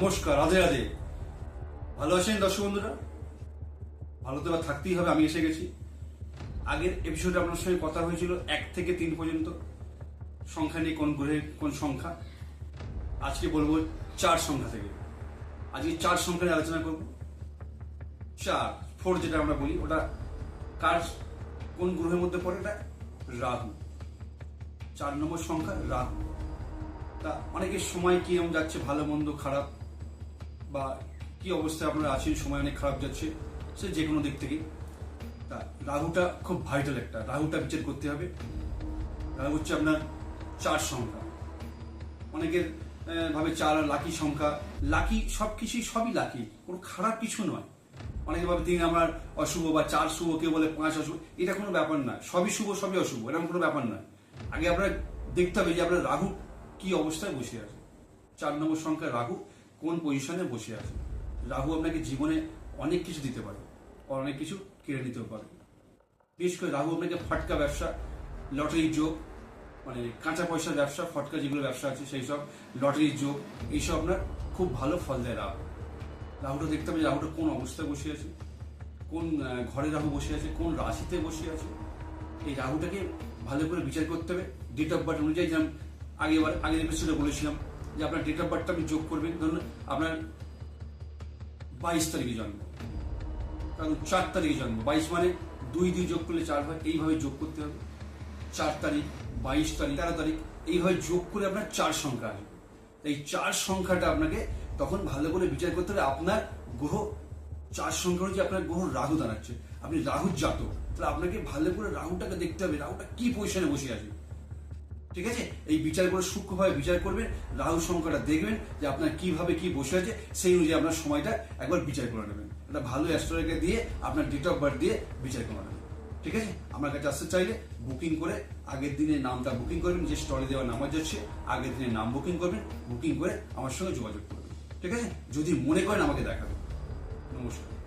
নমস্কার, রাধে রাধে। ভালো আছেন দর্শক বন্ধুরা? ভালো তো থাকতেই হবে, আমি এসে গেছি। আগের এপিসোডে আপনার সঙ্গে কথা হয়েছিল, এক থেকে তিন পর্যন্ত। সংখ্যা নিয়ে কোন গ্রহের কোন সংখ্যা? আজকে বলব চার সংখ্যা থেকে। আজকে চার সংখ্যা নিয়ে আলোচনা করব। চার ফোর যেটা আমরা বলি, ওটা কার, কোন গ্রহের মধ্যে পড়ে? এটা রাহু। চার নম্বর সংখ্যা রাহু। তা অনেকের সময় কি এমন যাচ্ছে, ভালো, মন্দ, খারাপ? বা কি অবস্থায় আপনারা আছেন, সময় অনেক খারাপ যাচ্ছে, সে যে কোনো দিক থেকেই তা রাহুটা খুব ভাইটাল একটা, রাহুটা বিচার করতে হবে। রাহু হচ্ছে আপনার চার সংখ্যা। অনেকের ভাবে চার লাকি সংখ্যা। লাকি সব কিছুই, সবই লাকি কোনো খারাপ কিছু নয়। অনেকে ভাবে তিন আমার অশুভ বা চার শুভ, কেউ বলে পাঁচ অশুভ, এটা কোনো ব্যাপার না। সবই শুভ, সবই অশুভ, এরকম কোনো ব্যাপার নয়। আগে আপনার দেখতে হবে যে আপনার রাহু কি অবস্থায় বসে আছে। চার নম্বর সংখ্যা রাহু কোন পজিশনে বসে আছে। রাহু আপনাকে জীবনে অনেক কিছু দিতে পারে অনেক কিছু কেড়ে নিতেও পারে। বিশেষ করে রাহু আপনাকে ফটকা ব্যবসা, লটারি যোগ মানে কাঁচা পয়সার ব্যবসা, ফটকা যেগুলো ব্যবসা আছে সেই সব লটারির যোগ, এইসব আপনার খুব ভালো ফল দেয় রাহু। রাহুটা দেখতে হবে রাহুটা কোন অবস্থায় বসে আছে? কোন ঘরে রাহু বসে আছে? কোন রাশিতে বসে আছে? এই রাহুটাকে ভালো করে বিচার করতে হবে। ডেট অফ বার্থ অনুযায়ী যেমন আগেবার আগের এপিসোডে বলেছিলাম যে আপনার ডেট অফ বার্থটা আপনি যোগ করবেন। ধরুন আপনার বাইশ তারিখে জন্ম। কারণ চার তারিখে জন্ম। বাইশ মানে দুই দুই যোগ করলে চার হয়, এইভাবে যোগ করতে হবে। চার তারিখ, বাইশ তারিখ, তেরো তারিখ, এইভাবে যোগ করে আপনার চার সংখ্যা আসবে। এই চার সংখ্যাটা আপনাকে তখন ভালো করে বিচার করতে হবে। আপনার গ্রহ, চার সংখ্যা হচ্ছে আপনার গ্রহ রাহু দাঁড়াচ্ছে। আপনি রাহুর জাত তাহলে আপনাকে ভালো করে রাহুটাকে দেখতে হবে, রাহুটা কি পজিশনে বসে আছে। ঠিক আছে? এই বিচার করে সূক্ষ্মভাবে বিচার করবেন রাহু সংখ্যাটা দেখবেন যে আপনার কীভাবে কি বসে আছে, সেই অনুযায়ী আপনার সময়টা একবার বিচার করে নেবেন। একটা ভালো অ্যাস্ট্রোলজারকে দিয়ে আপনার ডেট অফ বার্থ দিয়ে বিচার করে নেবেন। ঠিক আছে? আমার কাছে আসতে চাইলে বুকিং করে আগের দিনে নামটা বুকিং করবেন, যে স্টলে দেওয়া নামাজ যাচ্ছে আগের দিনে নাম বুকিং করবেন বুকিং করে আমার সঙ্গে যোগাযোগ করবেন। ঠিক আছে? যদি মনে করেন আমাকে দেখাবেন। নমস্কার।